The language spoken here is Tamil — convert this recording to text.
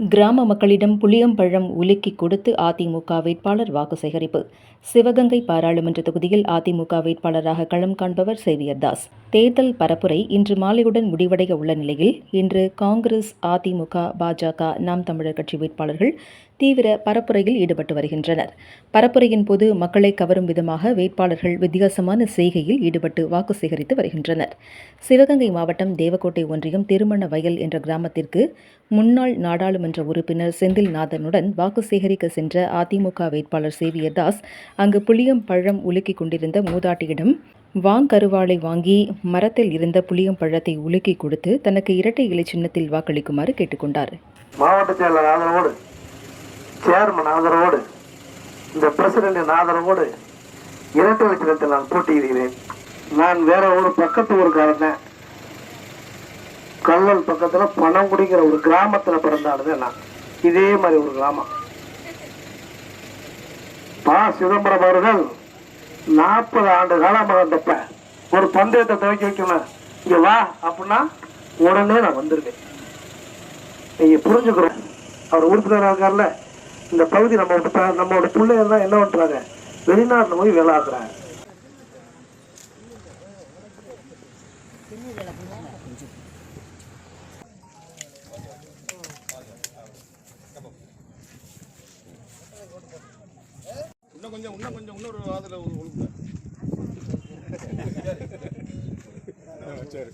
கிராம மக்களிடம் புளியம்பழம் உலுக்கி கொடுத்து அதிமுக வேட்பாளர் வாக்கு சேகரிப்பு. சிவகங்கை பாராளுமன்ற தொகுதியில் அதிமுக வேட்பாளராக களம் காண்பவர் சேவியர் தாஸ். தேர்தல் பரப்புரை இன்று மாலையுடன் முடிவடைய உள்ள நிலையில் இன்று காங்கிரஸ் அதிமுக பாஜக நாம் தமிழர் கட்சி வேட்பாளர்கள் தீவிர பரப்புரையில் ஈடுபட்டு வருகின்றனர். பரப்புரையின் போது மக்களை கவரும் விதமாக வேட்பாளர்கள் வித்தியாசமான செய்கையில் ஈடுபட்டு வாக்கு சேகரித்து வருகின்றனர். சிவகங்கை மாவட்டம் தேவக்கோட்டை ஒன்றியம் திருமண வயல் என்ற கிராமத்திற்கு முன்னாள் நாடாளுமன்ற உறுப்பினர் செந்தில்நாதனுடன் வாக்கு சேகரிக்க சென்ற அதிமுக வேட்பாளர் சேவியர் தாஸ் அங்கு புளியம் பழம் உலுக்கிக் கொண்டிருந்த மூதாட்டியிடம் வாங்கருவாளை வாங்கி மரத்தில் இருந்த புளியம் பழத்தை உலுக்கி கொடுத்து தனக்கு இரட்டை இலை சின்னத்தில் வாக்களிக்குமாறு கேட்டுக்கொண்டார் மாவட்ட செயலர் ஆதரவோடு சேர்மன் ஆதரவோடு இந்த பிரசிடண்டின் ஆதரவோடு இரட்டை இலை லட்சத்தில் நான் போட்டியிடுகிறேன். நான் வேற ஒரு பக்கத்து ஊருக்காரன் தான். கல்லல் பக்கத்துல பணங்குடிங்கிற ஒரு கிராமத்துல பிறந்தாடுதான் நான் இதே மாதிரி ஒரு கிராமம். பா. சிதம்பரம் அவர்கள் நாற்பது ஆண்டு காலமாக இருந்தப்ப ஒரு பந்தயத்தை துவக்கி வைக்கணும். இங்க வா அப்படின்னா உடனே நான் வந்துருவேன். நீங்க புரிஞ்சுக்கிறோம் அவர் உறுப்பினராக இருக்கார்ல. இந்த பகுதி நம்ம நம்மளோட பிள்ளைகள் தான் என்ன பண்றாங்க? வெளிநாட்டுல போய் வேலை ஆக்குறாங்க. இன்னும் கொஞ்சம் இன்னும் கொஞ்சம் இன்னொரு வாதில் ஒழுங்குங்க சரி.